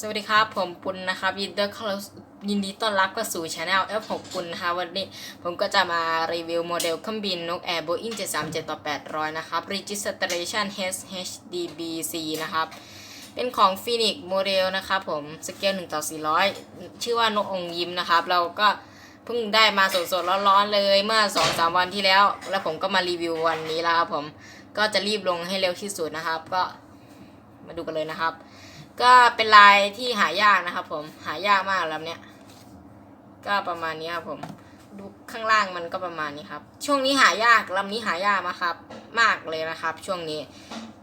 สวัสดีครับ ผมปุณนะครับยินดีเข้ายินดีต้อนรับเข้าสู่ช anel F6 ปุณนะคะวันนี้ผมก็จะมารีวิวโมเดลเครื่องบินนกแอร์ Boeing 737ต่อ800 นะครับ Registration HHDBC นะครับ เป็นของ Phoenix โมเดลนะครับผมสเกล1ต่อ 400 ชื่อว่านกองยิ้มนะครับ เราก็เพิ่งได้มาสดๆร้อนๆเลยเมื่อ 2-3 วันที่แล้ว แล้วผมก็มารีวิววันนี้แล้วครับผมก็จะรีบลงให้เร็วที่สุดนะครับ ก็มาดูกันเลยนะครับ ก็เป็นลายที่หายากนะครับ ผมหายากมากลำเนี้ยก็ประมาณนี้ครับผม ดูข้างล่างมันก็ประมาณนี้ครับ ช่วงนี้หายากลำนี้หายากมากครับ มากเลยนะครับ ช่วงนี้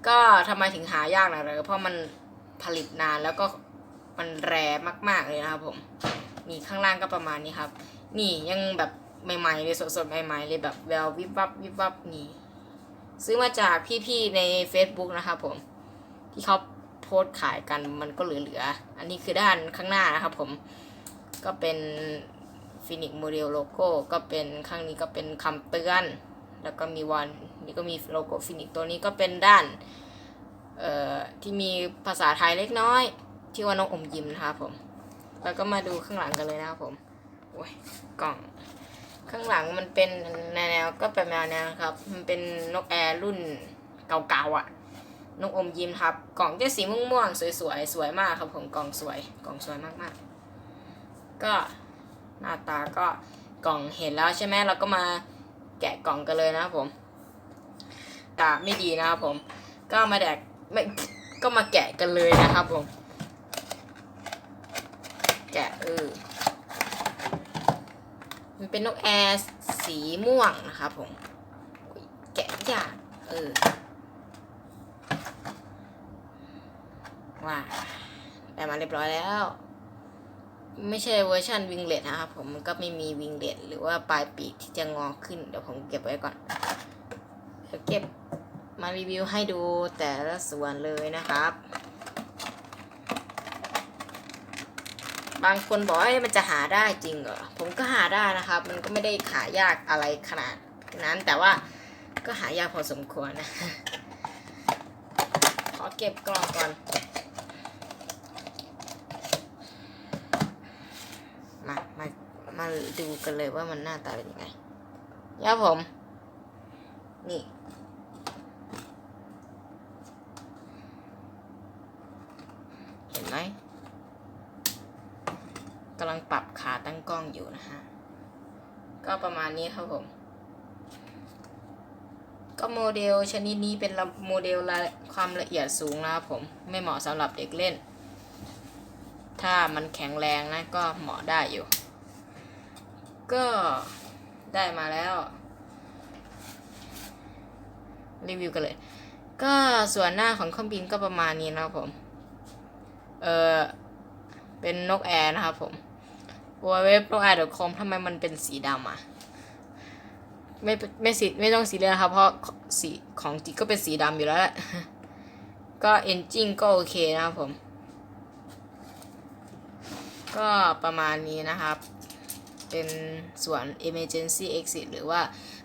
ก็ทำไมถึงหายากนะเลยเพราะมันผลิตนานแล้วก็มันแรมาก ๆเลยนะครับผมนี่ข้างล่างก็ประมาณนี้ครับ นี่ยังแบบใหม่ๆเลยสดๆใหม่ๆเลยแบบแวววิบวับวิบวับนี่ซื้อมาจากพี่ๆใน Facebook นะครับผมที่เขา พสต์ขายกันมันก็เหลือๆ อันนี้คือด้านข้างหน้านะครับผม ก็เป็นฟินิกโมเดลโลโก้ก็เป็นข้างนี้ก็เป็นคำเตือน แล้วก็มีวันนี่ก็มีโลโก้ฟินิกตัวนี้ก็เป็นด้านเอ่อที่มีภาษาไทยเล็กน้อย ที่ว่าน้องอมยิ้มนะครับผม แล้วก็มาดูข้างหลังกันเลยนะครับผมโอ้ยกล่องข้างหลังมันเป็นแนวๆก็เป็นแนวนะครับ มันเป็นนกแอร์รุ่นเก่าๆอะ นกอมยิ้มครับ กล่องจะสีม่วงๆ สวยๆ สวยมากครับผมกล่องสวย กล่องสวยมากๆ ก็หน้าตาก็กล่องเห็นแล้วใช่ไหมเราก็มาแกะกล่องกันเลยนะครับผมตาไม่ดีนะครับผม ก็มาแดกไม่ก็มาแกะกันเลยนะครับผม แกะเออมันเป็นนกแอร์สีม่วงนะครับผม แกะยากเออ ว้าได้มาเรียบร้อยแล้ว ไม่ใช่เวอร์ชันวิงเลตนะครับผมมันก็ไม่มีวิงเลตหรือว่าปลายปีกที่จะงอขึ้นเดี๋ยวผมเก็บไว้ก่อนเดี๋ยวเก็บมารีวิวให้ดูแต่ละส่วนเลยนะครับ บางคนบอกว่ามันจะหาได้จริงเหรอผมก็หาได้นะครับ มันก็ไม่ได้หายากอะไรขนาดนั้นแต่ว่าก็หายากพอสมควรนะ ขอเก็บกล่องก่อน มา มา มาดูกันเลยว่ามันหน้าตาเป็นยังไงย่าผม นี่ เห็นไหมกำลังปรับขาตั้งกล้องอยู่นะฮะ ก็ประมาณนี้ครับผม ก็โมเดลชนิดนี้เป็นโมเดลละความละเอียดสูงนะครับผม ไม่เหมาะสำหรับเด็กเล่น ถ้ามันแข็งแรงนะก็เหมาะได้อยู่ ก็ได้มาแล้ว รีวิวกันเลย ก็ส่วนหน้าของเครื่องบินก็ประมาณนี้นะครับผม เออเป็นนกแอร์นะครับผมตัวเว็บนกแอร์ดอคอมทำไมมันเป็นสีดำอะไม่ไม่สีไม่ต้องสีเลืองนะครับ เพราะสีของจิก็เป็นสีดำอยู่แล้วแหละก็เอนจิ้นก็โอเคนะครับผม ก็ประมาณนี้นะครับ เป็นส่วน emergency exit หรือว่า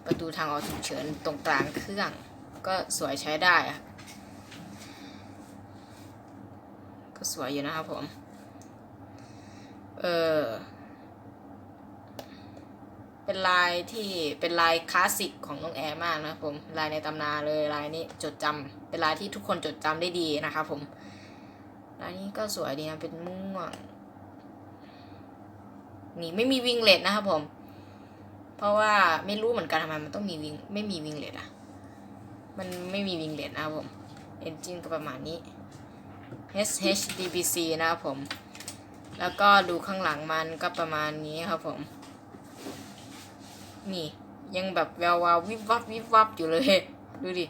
ประตูทางออกฉุกเฉินตรงกลางเครื่อง ก็สวยใช้ได้ก็สวยอยู่นะครับผม เออเป็นลายที่เป็นลายคลาสสิกของน้องแอร์มากนะครับผมลายในตำนานเลยลายนี้จดจำเป็นลายที่ทุกคนจดจำได้ดีนะครับผมลายนี้ก็สวยดีนะเป็นม่วง นี่ไม่มีวิงเลตนะครับผม เพราะว่าไม่รู้เหมือนกันทำไมมันต้องมีวิงไม่มีวิงเลตอะ มันไม่มีวิงเลตนะครับผมเอนจินก็ประมาณนี้ HHDBC นะครับผม แล้วก็ดูข้างหลังมันก็ประมาณนี้ครับผม นี่ยังแบบแวววาววิบวับวิบวับอยู่เลย ดูดิ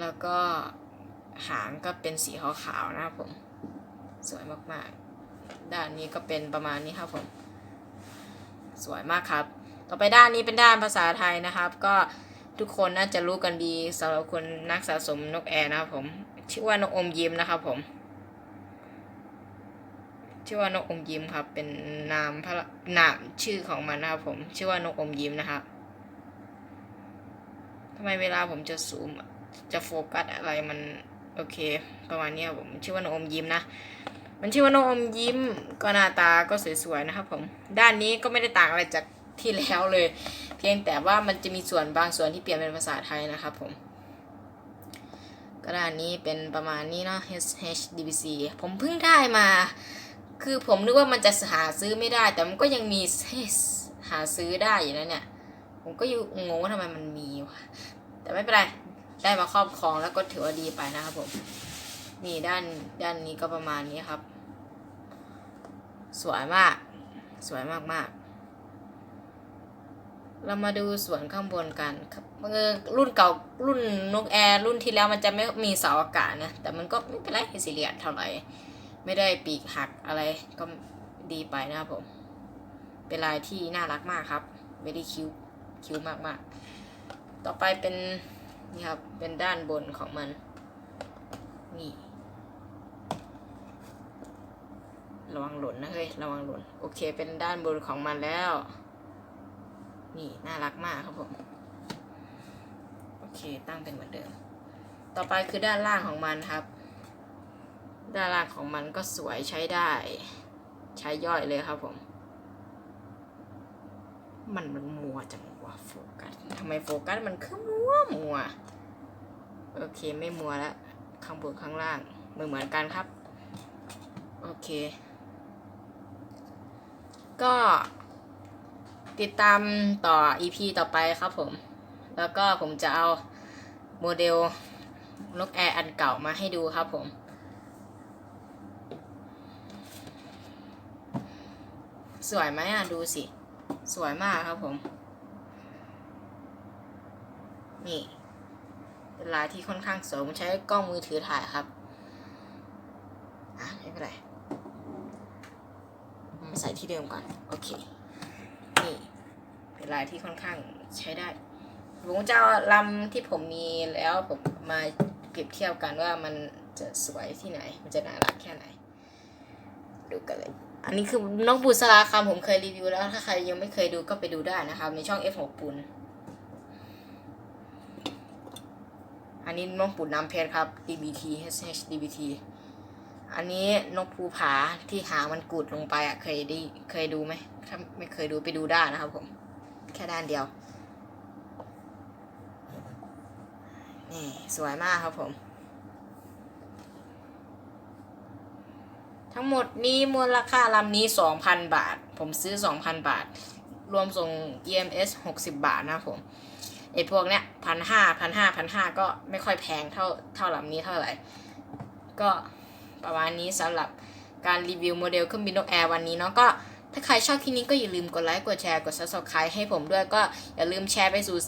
แล้วก็หางก็เป็นสีขาวๆนะครับผม สวยมากๆ ด้านนี้ก็เป็นประมาณนี้ครับผม สวยมากครับ ต่อไปด้านนี้เป็นด้านภาษาไทยนะครับ ก็ทุกคนน่าจะรู้กันดีสำหรับคนนักสะสมนกแอร์นะครับผมชื่อว่านกอมยิ้มนะครับผมชื่อว่านกอมยิ้มครับ เป็นนามพระนามชื่อของมันนะครับผม ชื่อว่านกอมยิ้มนะครับทำไมเวลาผมจะซูมจะโฟกัสอะไรมันโอเค ประมาณนี้ผมชื่อว่าน้องอมยิ้มนะ มันชื่อว่าน้องอมยิ้มก็หน้าตาก็สวยๆนะครับผม ด้านนี้ก็ไม่ได้ต่างอะไรจากที่แล้วเลย เพียงแต่ว่ามันจะมีส่วนบางส่วนที่เปลี่ยนเป็นภาษาไทยนะครับผมก็ด้านนี้เป็นประมาณนี้เนาะ HDBC ผมเพิ่งได้มา คือผมนึกว่ามันจะหาซื้อไม่ได้ แต่มันก็ยังมีให้หาซื้อได้อยู่นะเนี่ย ผมก็อยู่งงว่าทำไมมันมีวะแต่ไม่เป็นไร ได้มาครอบครองแล้วก็ถือว่าดีไปนะครับผม นี่ด้านด้านนี้ก็ประมาณนี้ครับ สวยมาก สวยมากมากเรามาดูสวนข้างบนกันครับเออรุ่นเก่ารุ่นนกแอร์รุ่นที่แล้วมันจะไม่มีเสาอากาศนะ แต่มันก็ไม่เป็นไรซีเรียสเท่าไหร่ ไม่ได้ปีกหักอะไรก็ดีไปนะครับผม เป็นลายที่น่ารักมากครับ very cute คิ้วมากมากๆต่อไปเป็นนี่ครับ เป็นด้านบนของมัน นี่ ระวังหล่นนะเฮ้ยระวังหล่นโอเค เป็นด้านบนของมันแล้ว นี่น่ารักมากครับผมโอเคตั้งเป็นเหมือนเดิม ต่อไปคือด้านล่างของมันครับ ด้านล่างของมันก็สวยใช้ได้ ใช้ย่อยเลยครับผม มันมันมัวจังวะโฟกัสทำไมโฟกัสมันคือมัวมัวโอเคไม่มัวแล้วข้างบนข้างล่างเหมือนเหมือนกันครับ โอเค ก็ ติดตามต่อ EP ต่อไปครับผม แล้วก็ผมจะเอาโมเดลนกแอร์อันเก่ามาให้ดูครับผม สวยไหมอะ ดูสิ สวยมากครับผม นี่เป็นลายที่ค่อนข้างสวยผมใช้กล้องมือถือถ่ายครับ อะ ไม่เป็นไร ใส่ที่เดิมก่อน โอเค นี่เป็นลายที่ค่อนข้างใช้ได้ ผมจะเอาลำที่ผมมีแล้วผมมาเปรียบเทียบกันว่ามันจะสวยที่ไหน มันจะน่ารักแค่ไหน ดูกันเลย อันนี้คือนกบุษราคำผมเคยรีวิวแล้ว ถ้าใครยังไม่เคยดูก็ไปดูได้นะครับ ในช่อง F6 ปุนอันนี้นกปูน้ำเพชรครับ DBT HH DBT อันนี้นกภูผาที่หางมันกุดลงไปอะ เคยได้เคยดูไหมถ้าไม่เคยดูไปดูได้นะครับผม แค่ด้านเดียว นี่สวยมากครับผม ทั้งหมดนี้มูลค่าลำนี้ 2,000 บาท ผมซื้อ 2,000 บาท รวมส่ง EMS 60 บาทนะครับผมไอ้พวกเนี้ยพันห้าพันห้าพันห้าก็ไม่ค่อยแพงเท่าเท่าลำนี้เท่าไหร่ ก็ ประมาณนี้สำหรับการรีวิวโมเดลเครื่องบินนกแอร์วันนี้เนาะก็ถ้าใครชอบคลิปนี้ก็อย่าลืมกดไลค์กดแชร์กด subscribe ให้ผมด้วยก็อย่าลืมแชร์ไปสู่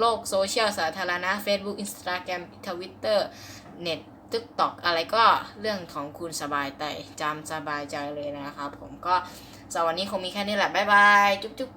โลกโซเชียลสาธารณะ Facebook Instagram Twitter เน็ต TikTok อะไรก็เรื่องของคุณสบายใจจำสบายใจเลยนะครับผมก็สำหรับวันนี้คงมีแค่นี้แหละ บ๊ายบาย จุ๊บจุ๊บ